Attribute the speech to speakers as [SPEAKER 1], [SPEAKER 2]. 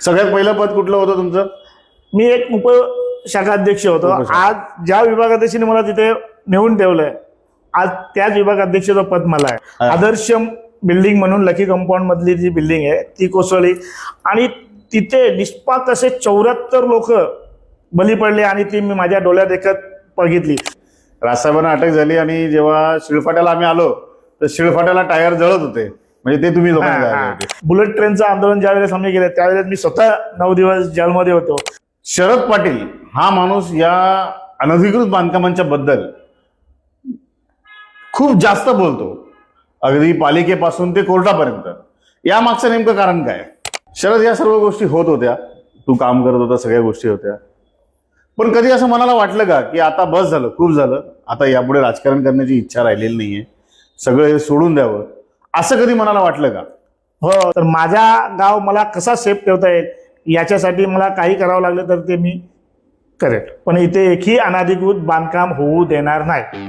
[SPEAKER 1] सगळ्यात पहिलं पद कुठलं होतं तुमचं?
[SPEAKER 2] मी एक उप शाखाध्यक्ष होतो. आज ज्या विभागाध्यक्षाने मला तिथे नेऊन ठेवलंय आज त्याच विभागाध्यक्षाचं पद मला आहे. आदर्श बिल्डिंग म्हणून लकी कंपाऊंड मधली जी बिल्डिंग आहे ती कोसळली. आणि तिथे निष्पाक असे चौऱ्याहत्तर लोक बली पडले आणि ती मी माझ्या डोळ्यात देखत बघितली.
[SPEAKER 1] रासाहेबांना अटक झाली आणि जेव्हा शिळफाट्याला आम्ही आलो तर शिळफाट्याला टायर जळत होते. म्हणजे ते तुम्ही लोकांनी
[SPEAKER 2] बुलेट ट्रेनचं आंदोलन ज्या वेळेस आम्ही गेले त्यावेळेस मी स्वतः नऊ दिवस जेलमध्ये होतो.
[SPEAKER 1] शरद पाटील हा माणूस या अनधिकृत बांधकामांच्या बद्दल खूप जास्त बोलतो. अगदी पालिकेपासून ते कोर्टापर्यंत. या मागचं नेमकं कारण काय? शरद या सर्व गोष्टी होत होत्या. तू काम करत होता सगळ्या गोष्टी होत्या. पण कधी असं मनाला वाटलं का की आता बस झालं खूप झालं. आता यापुढे राजकारण करण्याची इच्छा राहिलेली नाहीये. सगळं हे सोडून द्यावं. असं कधी मनाला वाटलं का?
[SPEAKER 2] हो तर माझा गाव मला कसा सेफ ठेवता येईल याच्यासाठी मला काही करावं लागलं तर ते मी करेल. पण इथे एकही अनाधिकृत बांधकाम होऊ देणार नाही.